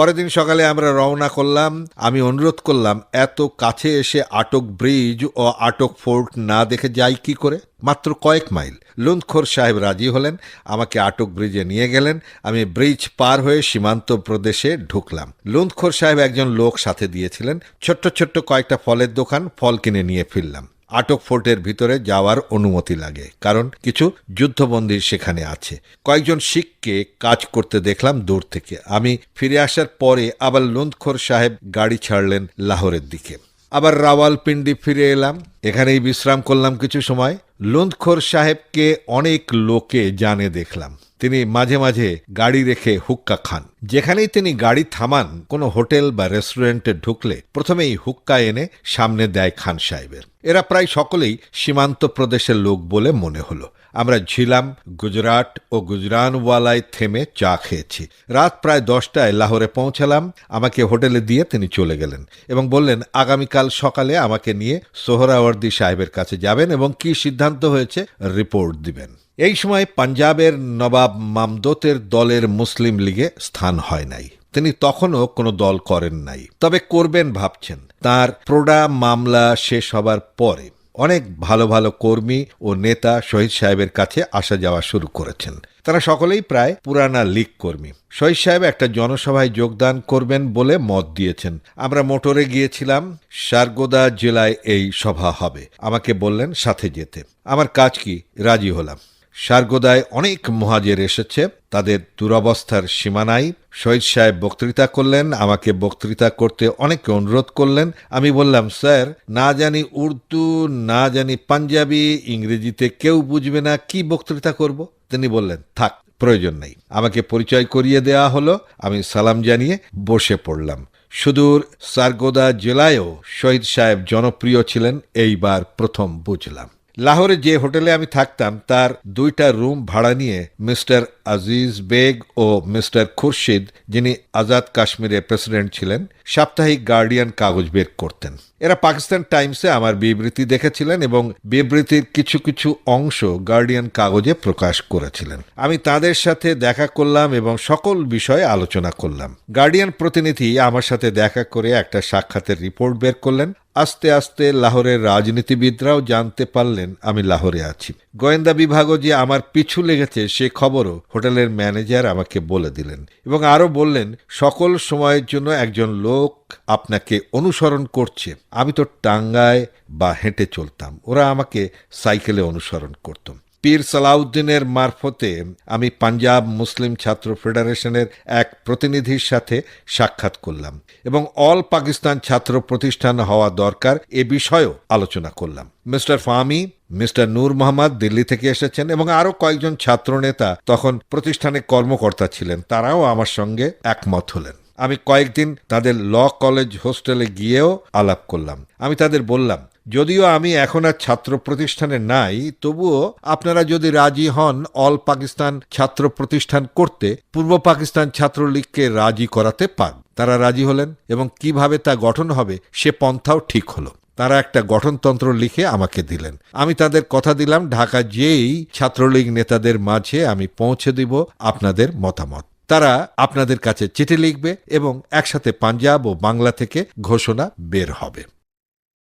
পরের দিন সকালে আমরা রওনা করলাম। আমি অনুরোধ করলাম, এত কাছে এসে আটক ব্রিজ ও আটক ফোর্ট না দেখে যাই কি করে? মাত্র কয়েক মাইল। লুন্থখোর সাহেব রাজি হলেন, আমাকে আটক ব্রিজে নিয়ে গেলেন। আমি ব্রিজ পার হয়ে সীমান্ত প্রদেশে ঢুকলাম। লুন্থখোর সাহেব একজন লোক সাথে দিয়েছিলেন। ছোট্ট ছোট্ট কয়েকটা ফলের দোকান ফল কিনে নিয়ে ফিরলাম। আটক ফোর্টের ভিতরে যাওয়ার অনুমতি লাগে, কারণ কিছু যুদ্ধবন্দী সেখানে আছে। কয়েকজন শিখকে কাজ করতে দেখলাম দূর থেকে। আমি ফিরে আসার পরে আবার লুন্থখোর সাহেব গাড়ি ছাড়লেন লাহোরের দিকে। আবার রাওয়ালপিন্ডি ফিরে এলাম। এখানেই বিশ্রাম করলাম কিছু সময়। লুন্থখোর সাহেবকে অনেক লোকে জানে দেখলাম। তিনি মাঝে মাঝে গাড়ি রেখে হুক্কা খান। যেখানেই তিনি গাড়ি থামান, কোনো হোটেল বা রেস্টুরেন্টে ঢুকলে প্রথমেই হুক্কা এনে সামনে দেয় খান সাহেবের। এরা প্রায় সকলেই সীমান্ত প্রদেশের লোক বলে মনে হলো। আমরা ঝিলাম, গুজরাট ও গুজরানওয়ালায় থেমে চা খেয়েছি। রাত প্রায় দশটায় লাহোরে পৌঁছালাম, আমাকে হোটেলে দিয়ে তিনি চলে গেলেন এবং বললেন, আগামীকাল সকালে আমাকে নিয়ে সোহরাওয়ার্দী সাহেবের কাছে যাবেন এবং কি সিদ্ধান্ত হয়েছে রিপোর্ট দিবেন। এই সময় পাঞ্জাবের নবাব মামদতের দলের মুসলিম লীগে স্থান হয় নাই। তিনি তখনও কোনো দল করেন নাই। তবে করবেন ভাবছেন। তার প্রোডা মামলা শেষ হবার পরে অনেক ভালো ভালো কর্মী ও নেতা শহীদ সাহেবের কাছে আসা যাওয়া শুরু করেছেন। তারা সকলেই প্রায় পুরানা লীগ কর্মী। শহীদ সাহেব একটা জনসভায় যোগদান করবেন বলে মত দিয়েছেন। আমরা মোটরে গিয়েছিলাম, সারগোদা জেলায় এই সভা হবে। আমাকে বললেন সাথে যেতে। আমার কাজ কি? রাজি হলাম। সারগোদায় অনেক মহাজের এসেছে। তাদের দুরবস্থার সীমানাই শহীদ সাহেব বক্তৃতা করলেন, আমাকে বক্তৃতা করতে অনেকে অনুরোধ করলেন। আমি বললাম, স্যার, না জানি উর্দু, না জানি পাঞ্জাবি, ইংরেজিতে কেউ বুঝবে না, কি বক্তৃতা করব? তিনি বললেন, থাক, প্রয়োজন নেই। আমাকে পরিচয় করিয়ে দেওয়া হলো। আমি সালাম জানিয়ে বসে পড়লাম। সুদূর সারগোদা জেলায়ও শহীদ সাহেব জনপ্রিয় ছিলেন। এইবার প্রথম বুঝলাম। লাহোরে যে হোটেলে আমি থাকতাম, তার দুইটা রুম ভাড়া নিয়ে মিস্টার আজিজ বেগ ও মিস্টার খুরশিদ, যিনি আজাদ কাশ্মীরের প্রেসিডেন্ট ছিলেন, সাপ্তাহিক গার্ডিয়ান কাগজ বের করতেন। এরা পাকিস্তান টাইমসে আমার বিবৃতি দেখেছিলেন এবং বিবৃতির কিছু কিছু অংশ গার্ডিয়ান কাগজে প্রকাশ করেছিলেন। আমি তাদের সাথে দেখা করলাম এবং সকল বিষয়ে আলোচনা করলাম। গার্ডিয়ান প্রতিনিধি আমার সাথে দেখা করে একটা সাক্ষাতের রিপোর্ট বের করলেন। আস্তে আস্তে লাহোরের রাজনীতিবিদরাও জানতে পারলেন আমি লাহোরে আছি। গোয়েন্দা বিভাগও যে আমার পিছু লেগেছে সে খবরও হোটেলের ম্যানেজার আমাকে বলে দিলেন এবং আরও বললেন, সকল সময়ের জন্য একজন লোক আপনাকে অনুসরণ করছে। আমি তো টাঙ্গায় বা হেঁটে চলতাম। ওরা আমাকে সাইকেলে অনুসরণ করত। পীর সালাউদ্দিনের মারফতে আমি পাঞ্জাব মুসলিম ছাত্র ফেডারেশনের এক প্রতিনিধির সাথে সাক্ষাৎ করলাম এবং অল পাকিস্তান ছাত্র প্রতিষ্ঠান হওয়া দরকার এ বিষয়েও আলোচনা করলাম। মিস্টার ফামি মিস্টার নূর মোহাম্মদ দিল্লি থেকে এসেছেন এবং আরও কয়েকজন ছাত্রনেতা তখন প্রতিষ্ঠানে কর্মকর্তা ছিলেন, তারাও আমার সঙ্গে একমত হলেন। আমি কয়েকদিন তাদের ল কলেজ হোস্টেলে গিয়েও আলাপ করলাম। আমি তাদের বললাম যদিও আমি এখন আর ছাত্র প্রতিষ্ঠানে নাই, তবুও আপনারা যদি রাজি হন অল পাকিস্তান ছাত্র প্রতিষ্ঠান করতে, পূর্ব পাকিস্তান ছাত্রলীগকে রাজি করাতে পান। তারা রাজি হলেন এবং কীভাবে তা গঠন হবে, সে পন্থাও ঠিক হলো। তারা একটা গঠনতন্ত্র লিখে আমাকে দিলেন। আমি তাদের কথা দিলাম, ঢাকা যেই ছাত্রলীগ নেতাদের মাঝে আমি পৌঁছে দিব আপনাদের মতামত। তারা আপনাদের কাছে চিঠি লিখবে এবং একসাথে পাঞ্জাব ও বাংলা থেকে ঘোষণা বের হবে।